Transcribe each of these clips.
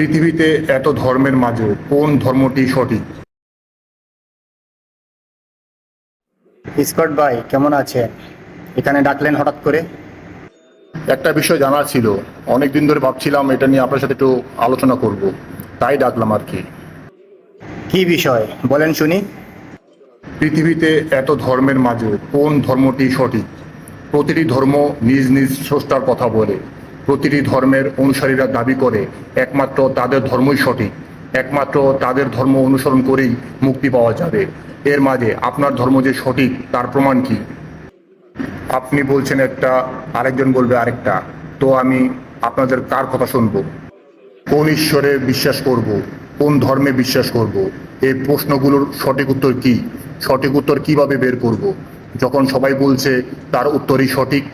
পৃথিবীতে এত ধর্মের মাঝে কোন ধর্মটি সঠিক? স্কট ভাই কেমন আছেন? এখানে ডাকলেন হঠাৎ করে। একটা বিষয় জানার ছিল। অনেক দিন ধরে ভাবছিলাম এটা নিয়ে আপনার সাথে একটু আলোচনা করব। তাই ডাকলাম আর কি। কি বিষয়? বলেন শুনি। পৃথিবীতে এত ধর্মের মাঝে কোন ধর্মটি সঠিক? প্রতিটি ধর্ম নিজ নিজ স্রষ্টার কথা বলে। প্রতিটি ধর্মের অনুসারীরা দাবি করে, একমাত্র তাদের ধর্মই সঠিক, একমাত্র তাদের ধর্ম অনুসরণ করেই মুক্তি পাওয়া যাবে। এর মাঝে আপনার ধর্ম যে সঠিক, তার প্রমাণ কি? আপনি বলছেন একটা, আরেকজন বলবে আরেকটা। তো আমি আপনাদের কার কথা শুনব? কোন ঈশ্বরে বিশ্বাস করব? কোন ধর্মে বিশ্বাস করব? এই প্রশ্নগুলোর সঠিক উত্তর কি? সঠিক উত্তর কীভাবে বের করব? যখন সবাই বলছে তার উত্তরই সঠিক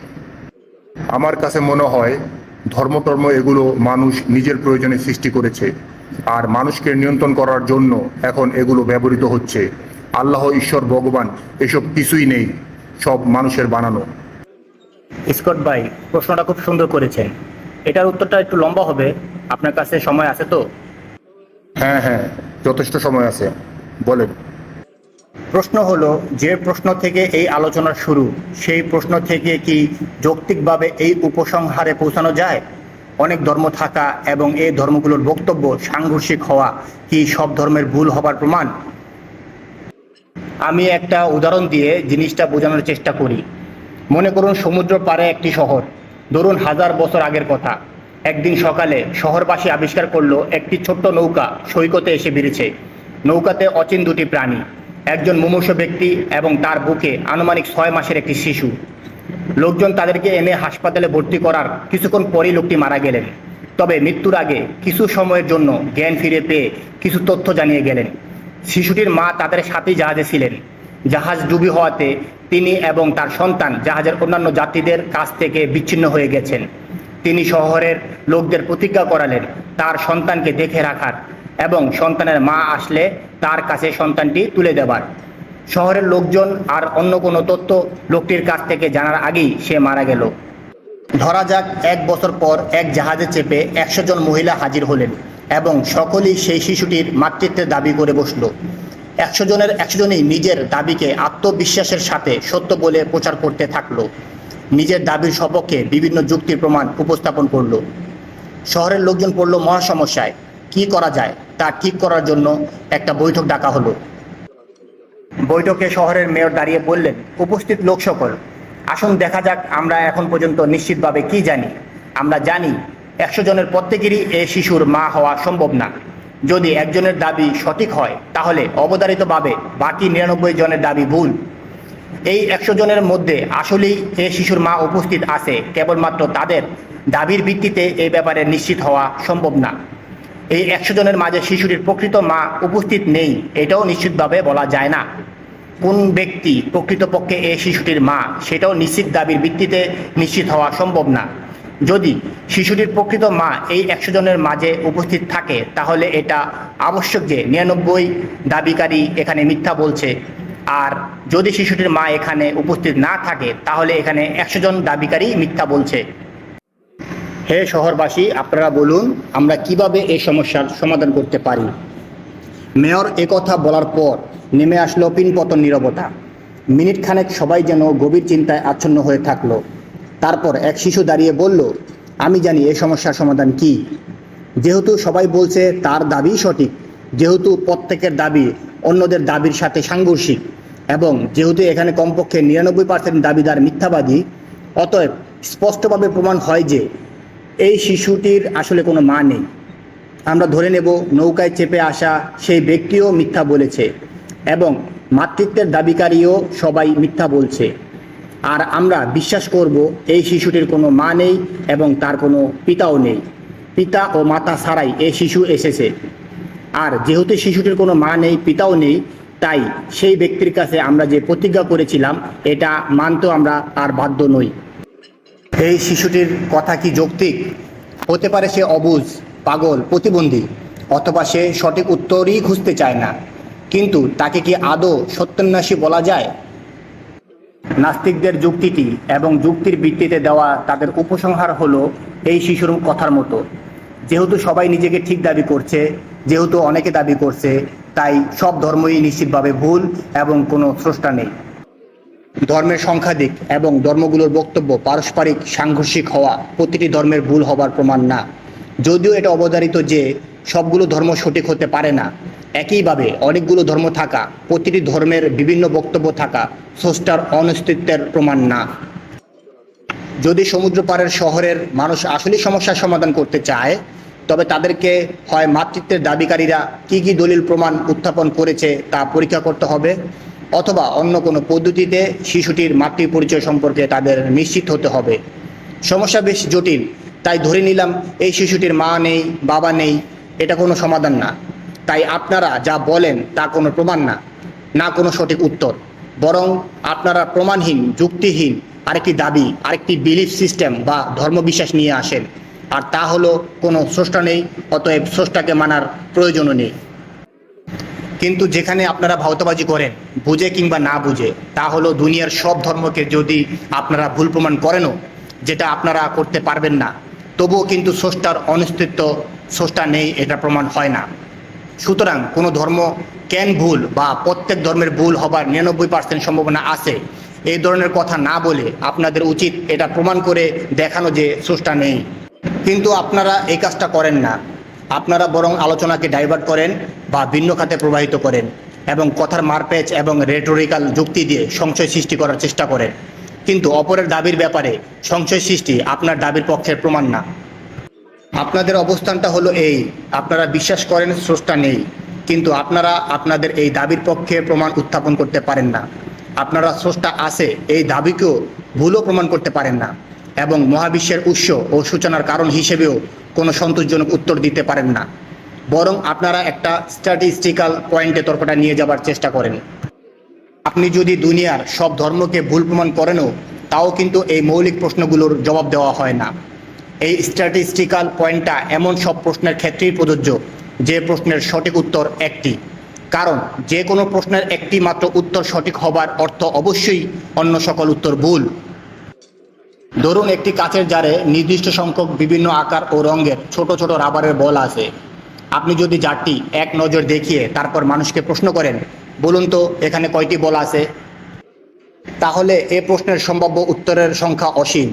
আমার কাছে মনে হয় ধর্ম টর্ম এগুলো মানুষ নিজের প্রয়োজনে সৃষ্টি করেছে আর মানুষকে নিয়ন্ত্রণ করার জন্য এখন এগুলো ব্যবহৃত হচ্ছে। আল্লাহ ঈশ্বর ভগবান এসব কিছুই নেই সব মানুষের বানানো। স্কট ভাই প্রশ্নটা খুব সুন্দর করেছেন। এটার উত্তরটা একটু লম্বা হবে। আপনার কাছে সময় আছে তো? হ্যাঁ হ্যাঁ যথেষ্ট সময় আছে। বলেন। প্রশ্ন হলো, যে প্রশ্ন থেকে এই আলোচনা শুরু, সেই প্রশ্ন থেকে কি যৌক্তিকভাবে এই উপসংহারে পৌঁছানো যায়? অনেক ধর্ম থাকা এবং এই ধর্মগুলোর বক্তব্য সাংঘর্ষিক হওয়া কি সব ধর্মের ভুল হবার প্রমাণ? আমি একটা উদাহরণ দিয়ে জিনিসটা বোঝানোর চেষ্টা করি। মনে করুন সমুদ্র পাড়ে একটি শহর। ধরুন হাজার বছর আগের কথা। একদিন সকালে শহরবাসী আবিষ্কার করল, একটি ছোট্ট নৌকা সৈকতে এসে বেড়েছে। নৌকাতে অচিন দুটি প্রাণী। একজন মুমূর্ষ ব্যক্তি এবং তার বুকে আনুমানিক ছয় মাসের একটি শিশু। লোকজন তাদেরকে এনে হাসপাতালে ভর্তি করার কিছুক্ষণ পরেই লোকটি মারা গেলেন। তবে মৃত্যুর আগে কিছু সময়ের জন্য জ্ঞান ফিরে পেয়ে কিছু তথ্য জানিয়ে গেলেন। শিশুটির মা তাদের সাথেই জাহাজে ছিলেন। জাহাজ ডুবি হওয়াতে তিনি এবং তার সন্তান জাহাজের অন্যান্য যাত্রীদের কাছ থেকে বিচ্ছিন্ন হয়ে গেছেন। তিনি শহরের লোকদের প্রতিজ্ঞা করালেন, তার সন্তানকে দেখে রাখার। এবং সন্তানের মা আসলে তার কাছে সন্তানটি তুলে দেবার। শহরের লোকজন আর অন্য কোনো তথ্য লোকটির কাছ থেকে জানার আগেই সে মারা গেল। ধরা যাক, এক বছর পর এক জাহাজে চেপে একশো জন মহিলা হাজির হলেন এবং সকলেই সেই শিশুটির মাতৃত্বের দাবি করে বসল। একশো জনের একশো জনই নিজের দাবিকে আত্মবিশ্বাসের সাথে সত্য বলে প্রচার করতে থাকল। নিজের দাবির সপক্ষে বিভিন্ন যুক্তির প্রমাণ উপস্থাপন করল। শহরের লোকজন পড়ল মহা সমস্যায়, কি করা যায়? তা ঠিক করার জন্য একটা বৈঠক ডাকা হলো। বৈঠকে শহরের মেয়র দাঁড়িয়ে বললেন, উপস্থিত লোক সকল, আসুন দেখা যাক আমরা এখন পর্যন্ত নিশ্চিতভাবে কি জানি। আমরা জানি একশো জনের প্রত্যেকেরই এ শিশুর মা হওয়া সম্ভব না। যদি একজনের দাবি সঠিক হয়, তাহলে অবধারিতভাবে বাকি নিরানব্বই জনের দাবি ভুল। এই একশো জনের মধ্যে আসলেই এ শিশুর মা উপস্থিত আছে, কেবলমাত্র তাদের দাবির ভিত্তিতে এই ব্যাপারে নিশ্চিত হওয়া সম্ভব না। এই একশো জনের মাঝে শিশুটির প্রকৃত মা উপস্থিত নেই, এটাও নিশ্চিতভাবে বলা যায় না। কোন ব্যক্তি প্রকৃতপক্ষে এই শিশুটির মা, সেটাও নিশ্চিত দাবির ভিত্তিতে নিশ্চিত হওয়া সম্ভব না। যদি শিশুটির প্রকৃত মা এই একশো জনের মাঝে উপস্থিত থাকে, তাহলে এটা আবশ্যক যে নিরানব্বই দাবিকারী এখানে মিথ্যা বলছে। আর যদি শিশুটির মা এখানে উপস্থিত না থাকে, তাহলে এখানে একশো জন দাবিকারী মিথ্যা বলছে। হে শহরবাসী, আপনারা বলুন, আমরা কীভাবে এই সমস্যার সমাধান করতে পারি? মেয়র কথা বলার পর নেমে আসলো পিনপতন নীরবতা। মিনিট খানেক সবাই যেন গভীর চিন্তায় আচ্ছন্ন হয়ে থাকল। তারপর এক শিশু দাঁড়িয়ে বলল, আমি জানি এই সমস্যার সমাধান কি। যেহেতু সবাই বলছে তার দাবি সঠিক, যেহেতু প্রত্যেকের দাবি অন্যদের দাবির সাথে সাংঘর্ষিক এবং যেহেতু এখানে কমপক্ষে নিরানব্বই পার্সেন্ট দাবিদার মিথ্যাবাদী, অতএব স্পষ্টভাবে প্রমাণ হয় যে এই শিশুটির আসলে কোনো মা নেই। আমরা ধরে নেব নৌকায় চেপে আসা সেই ব্যক্তিও মিথ্যা বলেছে এবং মাতৃত্বের দাবিকারীও সবাই মিথ্যা বলছে। আর আমরা বিশ্বাস করব এই শিশুটির কোনো মা নেই এবং তার কোনো পিতাও নেই। পিতা ও মাতা ছাড়াই এই শিশু এসেছে। আর যেহেতু শিশুটির কোনো মা নেই, পিতাও নেই, তাই সেই ব্যক্তির কাছে আমরা যে প্রতিজ্ঞা করেছিলাম, এটা মানতেও আমরা আর বাধ্য নই। এই শিশুটির কথা কি যৌক্তিক? হতে পারে সে অবুঝ পাগল, প্রতিবন্ধী, অথবা সে সঠিক উত্তরই খুঁজতে চায় না। কিন্তু তাকে কি আদৌ সত্যন্যাসী বলা যায়? নাস্তিকদের যুক্তিটি এবং যুক্তির ভিত্তিতে দেওয়া তাদের উপসংহার হলো এই শিশুর কথার মতো। যেহেতু সবাই নিজেকে ঠিক দাবি করছে, যেহেতু অনেকে দাবি করছে, তাই সব ধর্মই নিশ্চিতভাবে ভুল এবং কোনো স্রষ্টা নেই। ধর্মের সংখ্যাধিক এবং ধর্মগুলোর বক্তব্য পারস্পরিক, সাংঘর্ষিক হওয়া প্রতিটি ধর্মের ভুল হবার প্রমাণ না। যদিও এটা অবধারিত যে সবগুলো ধর্ম সঠিক হতে পারে না, একইভাবে অনেকগুলো ধর্ম থাকা, প্রতিটি ধর্মের বিভিন্ন বক্তব্য থাকা স্রষ্টার অনস্তিত্বের প্রমাণ না। যদি সমুদ্র পাড়ের শহরের মানুষ আসলেই সমস্যার সমাধান করতে চায়, তবে তাদেরকে হয় মাতৃত্বের দাবিকারীরা কি কি দলিল প্রমাণ উত্থাপন করেছে তা পরীক্ষা করতে হবে। অথবা অন্য কোনো পদ্ধতিতে শিশুটির মাতৃ পরিচয় সম্পর্কে তাদের নিশ্চিত হতে হবে। সমস্যা বেশ জটিল, তাই ধরে নিলাম এই শিশুটির মা নেই, বাবা নেই, এটা কোনো সমাধান না। তাই আপনারা যা বলেন তা কোনো প্রমাণ না না কোনো সঠিক উত্তর। বরং আপনারা প্রমাণহীন, যুক্তিহীন, আরেকটি দাবি, আরেকটি বিলিফ সিস্টেম বা ধর্মবিশ্বাস নিয়ে আসেন। আর তা হলো কোনো স্রষ্টা নেই, অতএব স্রষ্টাকে মানার প্রয়োজনও নেই। কিন্তু যেখানে আপনারা ভাওতাবাজি করেন, বুঝে কিংবা না বুঝে, তা হলো দুনিয়ার সব ধর্মকে যদি আপনারা ভুল প্রমাণ করেনও, যেটা আপনারা করতে পারবেন না, তবুও কিন্তু স্রষ্টার অনিস্তিত্ব স্রষ্টা নেই, এটা প্রমাণ হয় না। সুতরাং কোনো ধর্ম কেন ভুল বা প্রত্যেক ধর্মের ভুল হবার নিরানব্বই পার্সেন্ট সম্ভাবনা আছে, এই ধরনের কথা না বলে আপনাদের উচিত এটা প্রমাণ করে দেখানো যে স্রষ্টা নেই। কিন্তু আপনারা এই কাজটা করেন না। আপনারা বরং আলোচনাকে ডাইভার্ট করেন বা ভিন্ন খাতে প্রবাহিত করেন এবং কথার মারপ্যাচ এবং রেটোরিক্যাল যুক্তি দিয়ে সংশয় সৃষ্টি করার চেষ্টা করেন। কিন্তু অপরের দাবির ব্যাপারে সংশয় সৃষ্টি আপনার দাবির পক্ষের প্রমাণ না। আপনাদের অবস্থানটা হলো এই, আপনারা বিশ্বাস করেন স্রষ্টা নেই, কিন্তু আপনারা আপনাদের এই দাবির পক্ষে প্রমাণ উত্থাপন করতে পারেন না। আপনারা স্রষ্টা আছে, এই দাবিকেও ভুলও প্রমাণ করতে পারেন না। এবং মহাবিশ্বের উৎস ও সূচনার কারণ হিসেবেও কোনো সন্তোষজনক উত্তর দিতে পারেন না। বরং আপনারা একটা স্ট্যাটিস্টিক্যাল পয়েন্টে তর্কটা নিয়ে যাবার চেষ্টা করেন। আপনি যদি দুনিয়ার সব ধর্মকে ভুল প্রমাণ করেনও, তাও কিন্তু এই মৌলিক প্রশ্নগুলোর জবাব দেওয়া হয় না। এই স্ট্যাটিস্টিক্যাল পয়েন্টটা এমন সব প্রশ্নের ক্ষেত্রেই প্রযোজ্য, যে প্রশ্নের সঠিক উত্তর একটি। কারণ যে কোনো প্রশ্নের একটি মাত্র উত্তর সঠিক হবার অর্থ অবশ্যই অন্য সকল উত্তর ভুল। ধরুন একটি কাচের জারে নির্দিষ্ট সংখ্যক বিভিন্ন আকার ও রঙের ছোট ছোট রাবারের বল আছে। আপনি যদি জারটি এক নজর দেখিয়ে তারপর মানুষকে প্রশ্ন করেন, বলুন তো, এখানে কয়টি বল আছে? তাহলে এ প্রশ্নের সম্ভাব্য উত্তরের সংখ্যা অসীম।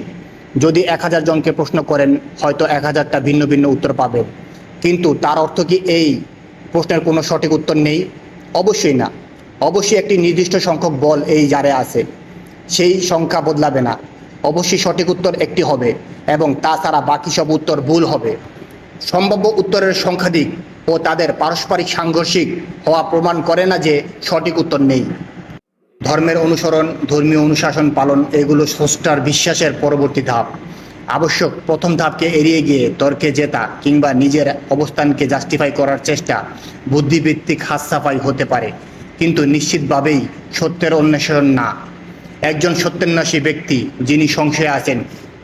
যদি এক হাজার জনকে প্রশ্ন করেন, হয়তো এক হাজারটা ভিন্ন ভিন্ন উত্তর পাবেন কিন্তু তার অর্থ কি এই? প্রশ্নের কোনো সঠিক উত্তর নেই? অবশ্যই না। অবশ্যই একটি নির্দিষ্ট সংখ্যক বল এই জারে আছে। সেই সংখ্যা বদলাবে না। অবশ্যই সঠিক উত্তর একটি হবে এবং তাছাড়া বাকি সব উত্তর ভুল হবে। সম্ভাব্য উত্তরের সংখ্যাধিক ও তাদের পারস্পরিক সাংঘর্ষিক হওয়া প্রমাণ করে না যে সঠিক উত্তর নেই। ধর্মের অনুসরণ, ধর্মীয় অনুশাসন পালন এগুলো স্রষ্টার বিশ্বাসের পরবর্তী ধাপ। আবশ্যক প্রথম ধাপকে এড়িয়ে গিয়ে তর্কে জেতা কিংবা নিজের অবস্থানকে জাস্টিফাই করার চেষ্টা বুদ্ধিভিত্তিক হাতসাফাই হতে পারে। কিন্তু নিশ্চিতভাবেই সত্যের অন্বেষণ না। একজন সত্যান্বেষী ব্যক্তি যিনি সংশয়ে আছেন,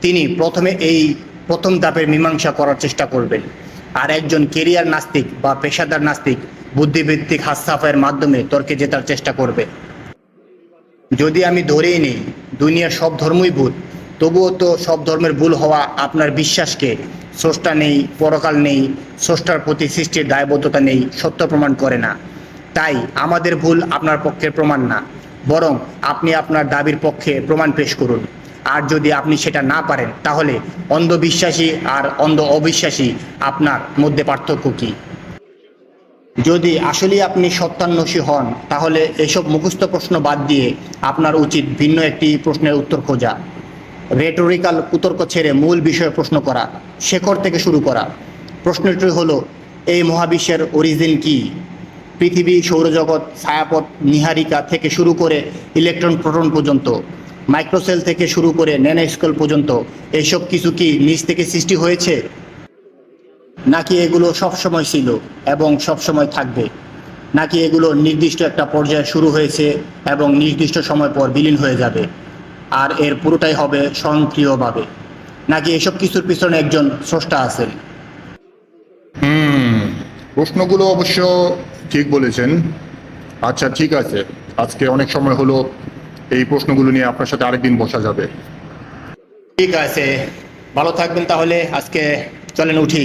তিনি প্রথমে এই প্রথম ধাপের মীমাংসা করার চেষ্টা করবেন। আর একজন কেরিয়ার নাস্তিক বা পেশাদার নাস্তিক বুদ্ধিভিত্তিক হাতসাফাইয়ের মাধ্যমে তর্কে জেতার চেষ্টা করবে। যদি আমি ধরেই নেই, দুনিয়ার সব ধর্মই ভুল তবুও তো সব ধর্মের ভুল হওয়া আপনার বিশ্বাসকে, স্রষ্টা নেই, পরকাল নেই, স্রষ্টার প্রতি সৃষ্টির দায়বদ্ধতা নেই, সত্য প্রমাণ করে না। তাই আমাদের ভুল আপনার পক্ষের প্রমাণ না। বরং আপনি আপনার দাবির পক্ষে প্রমাণ পেশ করুন। আর যদি আপনি সেটা না পারেন, তাহলে অন্ধবিশ্বাসী আর অন্ধ অবিশ্বাসী আপনার মধ্যে পার্থক্য কী? যদি আসলে আপনি সত্যান্বেষী হন, তাহলে এসব মুখস্থ প্রশ্ন বাদ দিয়ে আপনার উচিত ভিন্ন একটি প্রশ্নের উত্তর খোঁজা। রেটোরিক্যাল কুতর্ক ছেড়ে মূল বিষয়ে প্রশ্ন করা, শেখর থেকে শুরু করা। প্রশ্নটি হলো, এই মহাবিশ্বের অরিজিন কি? পৃথিবী, সৌরজগৎ, ছায়াপথ, নিহারিকা থেকে শুরু করে ইলেকট্রন, প্রোটন পর্যন্ত, মাইক্রোসেল থেকে শুরু করে ন্যানোস্কেল পর্যন্ত, এসব কিছু কি নিজ থেকে সৃষ্টি হয়েছে? নাকি এগুলো সব সময় ছিল এবং সব সময় থাকবে? নাকি এগুলো নির্দিষ্ট একটা পর্যায়ে শুরু হয়েছে এবং নির্দিষ্ট সময় পর বিলীন হয়ে যাবে? আর এর পুরোটাই হবে স্বয়ংক্রিয়ভাবে। নাকি এসব কিছুর পিছনে একজন স্রষ্টা আছেন? হুম, প্রশ্নগুলো অবশ্য ঠিক বলেছেন। আচ্ছা ঠিক আছে। আজকে অনেক সময় হলো এই প্রশ্নগুলো নিয়ে আপনার সাথে আরেকদিন বসা যাবে। ঠিক আছে। ভালো থাকবেন তাহলে। আজকে চলেন উঠি।